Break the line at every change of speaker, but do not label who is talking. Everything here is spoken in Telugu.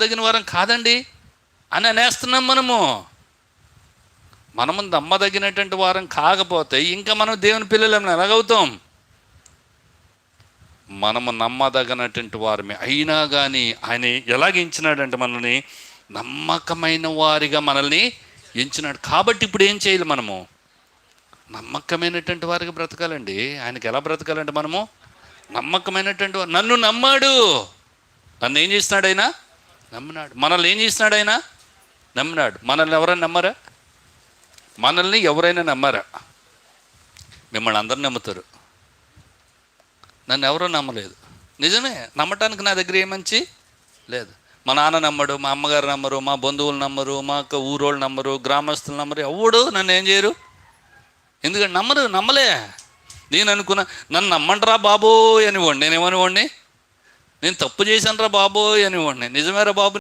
తగిన వారం కాదండి అని అనేస్తున్నాం మనము. మనము నమ్మదగినటువంటి వారం కాకపోతే ఇంకా మనం దేవుని పిల్లలం ఎలాగవుతాం? మనము నమ్మదగినటువంటి వారమే. అయినా కానీ ఆయన ఎలాగ ఎంచినాడంటే మనల్ని నమ్మకమైన వారిగా మనల్ని ఎంచినాడు. కాబట్టి ఇప్పుడు ఏం చేయాలి మనము? నమ్మకమైనటువంటి వారికి బ్రతకాలండి. ఆయనకి ఎలా బ్రతకాలంటే మనము నమ్మకమైనటువంటి వారు నన్ను నమ్మాడు. నన్ను ఏం చేస్తున్నాడు ఆయన? నమ్మినాడు. మనల్ని ఏం చేసినాడు ఆయన? నమ్మినాడు. మనల్ని ఎవరైనా నమ్మరా? మనల్ని ఎవరైనా నమ్మరా? మిమ్మల్ని అందరు నమ్ముతారు. నన్ను ఎవరూ నమ్మలేదు. నిజమే నమ్మటానికి నా దగ్గర ఏమంచి లేదు. మా నాన్న నమ్మడు మా అమ్మగారు నమ్మరు మా బంధువులు నమ్మరు మా అక్క ఊరోళ్ళు నమ్మరు గ్రామస్తులు నమ్మరు ఎవడు నన్ను ఏం చేయరు. ఎందుకంటే నమ్మరు నమ్మలే. నేను అనుకున్నా నన్ను నమ్మంటరా బాబోయ్ అనివ్వండి నేనేమనివ్వండి నేను తప్పు చేశాను రా బాబోయ్ అనేవాడిని. నిజమేరా బాబు?